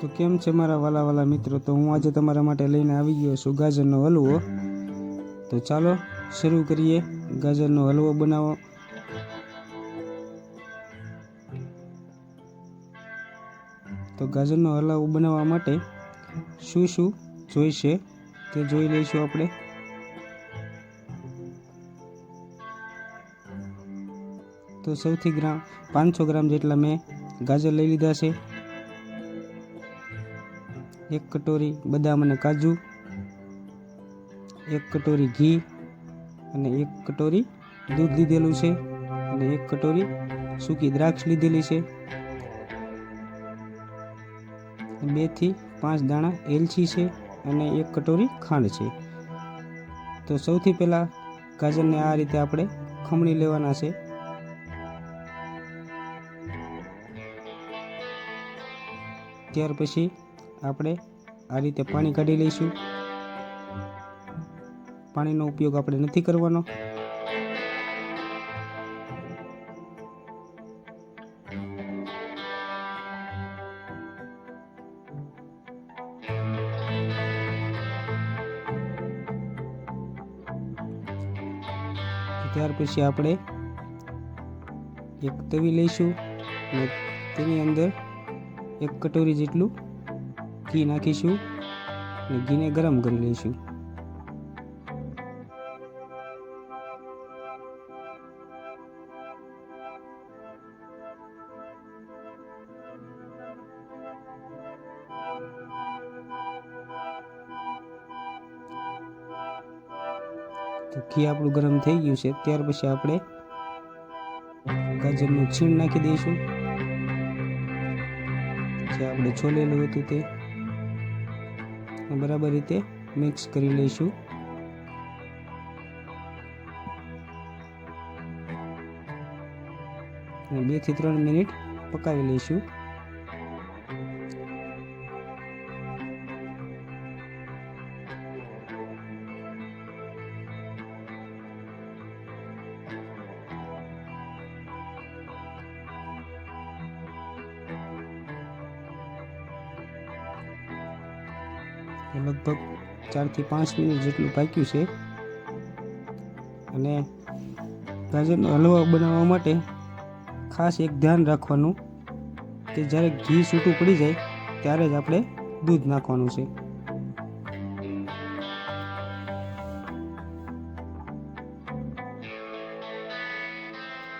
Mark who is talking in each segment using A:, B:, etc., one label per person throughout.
A: તો કેમ છે મારા વાલા વાલા મિત્રો? તો હું આજે તમારા માટે લઈને આવી ગયો છું ગાજરનો હલવો. તો ચાલો શરૂ કરીએ. ગાજરનો હલવો બનાવો. તો ગાજરનો હલવો બનાવવા માટે શું શું જોઈશે તે જોઈ લઈશું આપણે. તો સૌથી ગ્રામ પાંચસો ગ્રામ જેટલા મેં ગાજર લઈ લીધા છે. એક કટોરી બદામ અને કાજુ, એક કટોરી ઘી અને એક કટોરી દૂધ લીધેલું છે અને એક કટોરી સૂકી દ્રાક્ષ લીધેલી છે. બેથી પાંચ દાણા એલચી છે અને એક કટોરી ખાંડ છે. તો સૌથી પહેલાં ગાજરને આ રીતે આપણે ખમણી લેવાના છે. ત્યાર પછી આપણે આ રીતે પાણી કાઢી લઈશું. પાણીનો ઉપયોગ આપણે નથી કરવાનો. ત્યાર પછી આપણે એક તવી લઈશું અને તેની અંદર એક કટોરી જેટલું ઘી નાખીશું અને ઘીને ગરમ કરી લઈશું. તો ઘી આપણું ગરમ થઈ ગયું છે, ત્યાર પછી આપણે ગાજરનું છીણ નાખી દઈશું. જે આપણે છોલેલું હતું તે બરાબર રીતે મિક્સ કરી લઈશું. બેથી ત્રણ મિનિટ પકાવી લઈશું. લગભગ ચારથી પાંચ મિનિટ જેટલું પાક્યું છે. અને ગાજરનો હલવો બનાવવા માટે ખાસ એક ધ્યાન રાખવાનું કે જ્યારે ઘી છૂટું પડી જાય ત્યારે જ આપણે દૂધ નાખવાનું છે.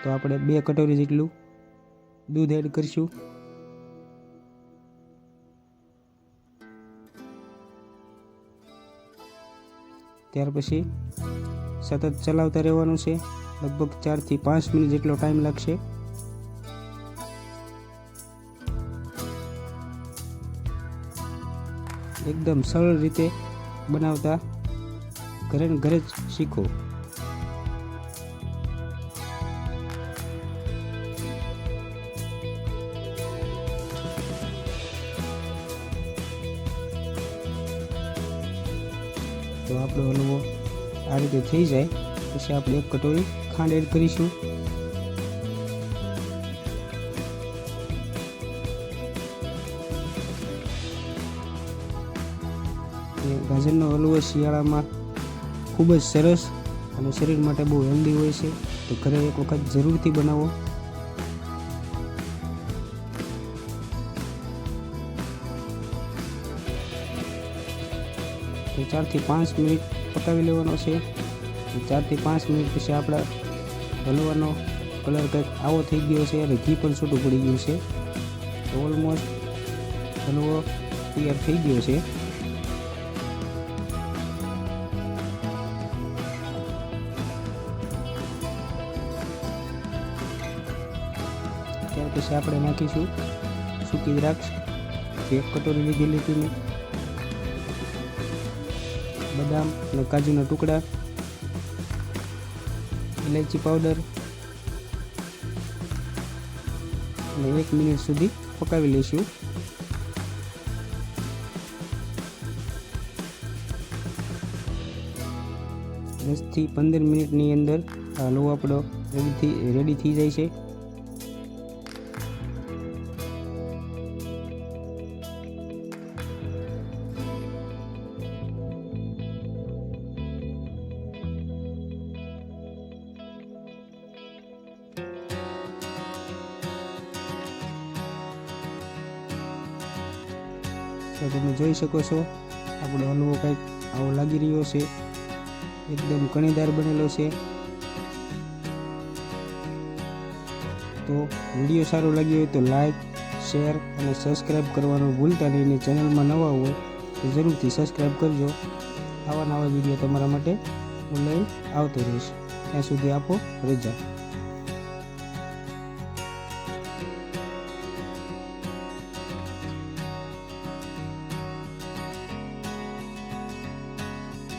A: તો આપણે બે કટોરી જેટલું દૂધ એડ કરીશું. ત્યાર પછી સતત ચલાવતા રહેવાનું છે. લગભગ ચારથી પાંચ મિનિટ જેટલો ટાઈમ લાગશે. એકદમ સરળ રીતે બનાવતા ઘરે ઘરે જ શીખો. તો આપણો હલવો આ રીતે થઈ જાય. પછી આપણે એક કટોરી ખાંડ એડ કરીશું. ગાજરનો હલવો શિયાળામાં ખૂબ જ સરસ અને શરીર માટે બહુ હેલ્ધી હોય છે. તો ઘરે એક વખત જરૂરથી બનાવો. તો ચારથી પાંચ મિનિટ પકાવી લેવાનો છે. ચારથી પાંચ મિનિટ પછી આપણા હલવાનો કલર કંઈક આવો થઈ ગયો છે અને ઘી પણ છૂટું પડી ગયું છે. ઓલમોસ્ટ હલવો તૈયાર થઈ ગયો છે. ત્યાર પછી આપણે નાખીશું સૂકી દ્રાક્ષ. એક કટોરી લીધેલી હતી મેં. બદામ અને કાજુના ટુકડા ઇલાયચી પાવડર અને એક મિનિટ સુધી પકાવી લઈશું. દસથી પંદર મિનિટની અંદર આ હલવો આપણો રેડી રેડી થઈ જાય છે. તો તમે જોઈ શકો છો. આપણો હલવો કંઈક આવો લાગી રહ્યો છે. એકદમ કણીદાર બનેલો છે. તો વીડિયો સારો લાગ્યો હોય તો લાઈક શેર અને સબસ્ક્રાઈબ કરવાનું ભૂલતા નહીં અને ચેનલમાં નવા હોય તો જરૂરથી સબસ્ક્રાઈબ કરજો. આવા નવા વીડિયો તમારા માટે હું લઈ આવતો રહીશ. ત્યાં સુધી આપો રજા.